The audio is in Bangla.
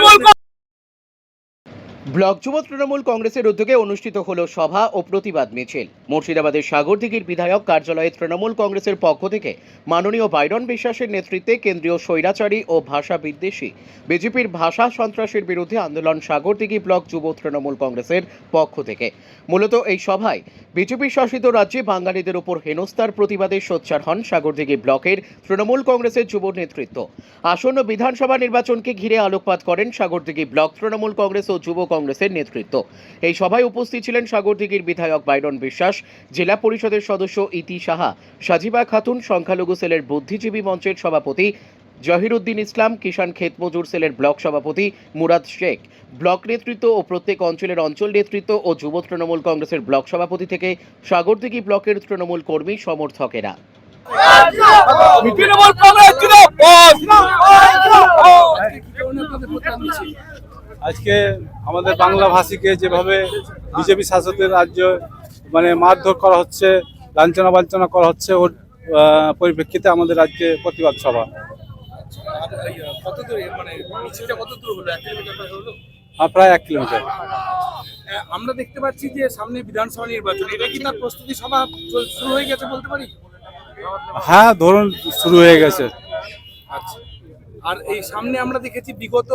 volcó. ব্লক যুব তৃণমূল কংগ্রেসের উদ্যোগে অনুষ্ঠিত হলো সভা ও প্রতিবাদ মিছিল। মুর্শিদাবাদের সাগরদিঘির বিধায়ক কার্যালয়ে তৃণমূল কংগ্রেসের পক্ষ থেকে মাননীয় বাইরন বিশ্বাসের নেতৃত্বে কেন্দ্রীয় স্বৈরাচারী ও ভাষা বিদ্বেষী বিজেপির ভাষা সন্ত্রাসের বিরুদ্ধে আন্দোলন সাগরদিঘি ব্লক যুব তৃণমূল কংগ্রেসের পক্ষ থেকে। মূলত এই সভায় বিজেপি শাসিত রাজ্যে বাঙালিদের উপর হেনস্থার প্রতিবাদে সোচ্চার হন সাগরদিঘি ব্লকের তৃণমূল কংগ্রেসের যুব নেতৃত্ব। আসন্ন বিধানসভা নির্বাচনকে ঘিরে আলোকপাত করেন সাগরদিঘি ব্লক তৃণমূল কংগ্রেস ও যুব কংগ্রেসের নেতৃত্ব। এই সভায় উপস্থিত ছিলেন সাগরদিঘির বিধায়ক বাইরন বিশ্বাস জেলা পরিষদের সদস্য ইতি সাহা সাজিবা খাতুন সংখ্যালঘু সেলের বুদ্ধিজীবী মঞ্চের সভাপতি জহিরুদ্দিন ইসলাম কিষাণ ক্ষেত মজুর সেলের ব্লক সভাপতি মুরাদ শেখ। ব্লক নেতৃত্ব ও প্রত্যেক অঞ্চলের অঞ্চল নেতৃত্ব ও যুব তৃণমূল কংগ্রেসের ব্লক সভাপতি থেকে সাগরদিঘি ব্লকের তৃণমূল কর্মী সমর্থকেরা। তৃণমূল কংগ্রেস আজকে আমাদের বাংলা ভাষীকে যেভাবে বিজেপি শাসকের রাজ্য মানে মারধর করা হচ্ছে লাঞ্ছনা বাঞ্ছনা করা হচ্ছে ওর পরিপ্রেক্ষিতে আমাদের রাজ্যে প্রতিবাদ সভা। মানে কিলোমিটার প্রায় এক কিলোমিটার। আমরা দেখতে পাচ্ছি যে সামনে বিধানসভা নির্বাচন এটা কি তার প্রস্তুতি সভা শুরু হয়ে গেছে বলতে পারি? হ্যাঁ ধরুন শুরু হয়ে গেছে। আচ্ছা। আর এই সামনে আমরা দেখেছি বিগত